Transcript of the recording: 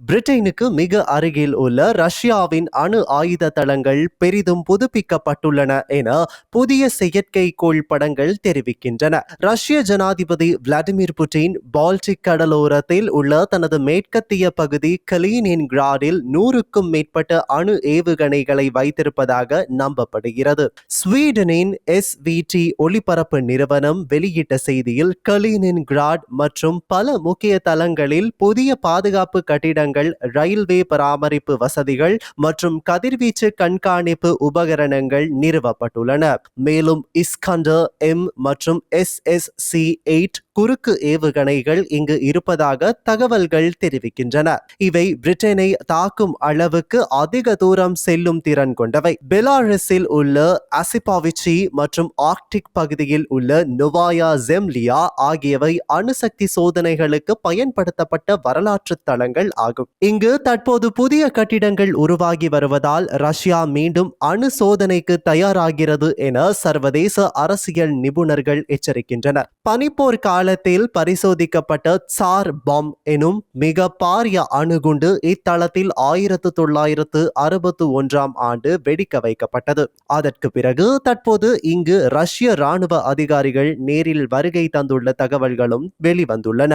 பிரிட்டனுக்கு மிக அருகில் உள்ள ரஷ்யாவின் அணு ஆயுத தளங்கள் பெரிதும் புதுப்பிக்கப்பட்டுள்ளன என புதிய செயற்கைக்கோள் படங்கள் தெரிவிக்கின்றன. ரஷ்ய ஜனாதிபதி விளாடிமிர் புட்டின் பால்டிக் கடலோரத்தில் உள்ள தனது மேற்கத்திய பகுதி கலீனின்கிராடில் நூறுக்கும் மேற்பட்ட அணு ஏவுகணைகளை வைத்திருப்பதாக நம்பப்படுகிறது. ஸ்வீடனின் எஸ்விடி ஒளிபரப்பு நிறுவனம் வெளியிட்ட செய்தியில் கலீனின் கிராட் மற்றும் பல முக்கிய தளங்களில் புதிய பாதுகாப்பு கட்டிடங்கள் ரயில்வே பராமரிப்பு வசதிகள் மற்றும் கதிர்வீச்சு கண்காணிப்பு உபகரணங்கள் நிறுவப்பட்டுள்ளன. மேலும் இஸ்கண்டர் எம் மற்றும் எஸ் எஸ் சி எயிட் குறுக்கு ஏவுகணைகள் இங்கு இருப்பதாக தகவல்கள் தெரிவிக்கின்றன. இவை பிரிட்டனை தாக்கும் அளவுக்கு அதிக தூரம் செல்லும் திறன் கொண்டவை. பெலாரஸில் உள்ள அசிபாவிச்சி மற்றும் ஆர்க்டிக் பகுதியில் உள்ள நொவாயா ஜெம்லியா ஆகியவை அணுசக்தி சோதனைகளுக்கு பயன்படுத்தப்பட்ட வரலாற்று தளங்கள் ஆகும் இங்கு தற்போது புதிய கட்டிடங்கள் உருவாகி வருவதால் ரஷ்யா மீண்டும் அணு சோதனைக்கு தயாராகிறது என சர்வதேச அரசியல் நிபுணர்கள் எச்சரிக்கின்றனர். பனிப்போர் காலத்தில் பரிசோதிக்கப்பட்ட சார் பாம் எனும் மிக பாரிய அணுகுண்டு இத்தளத்தில் ஆயிரத்து தொள்ளாயிரத்து அறுபத்து ஒன்றாம் ஆண்டு வெடிக்க வைக்கப்பட்டது. அதற்கு பிறகு தற்போது இங்கு ரஷ்ய ராணுவ அதிகாரிகள் நேரில் வருகை தந்துள்ள தகவல்களும் வெளிவந்துள்ளன.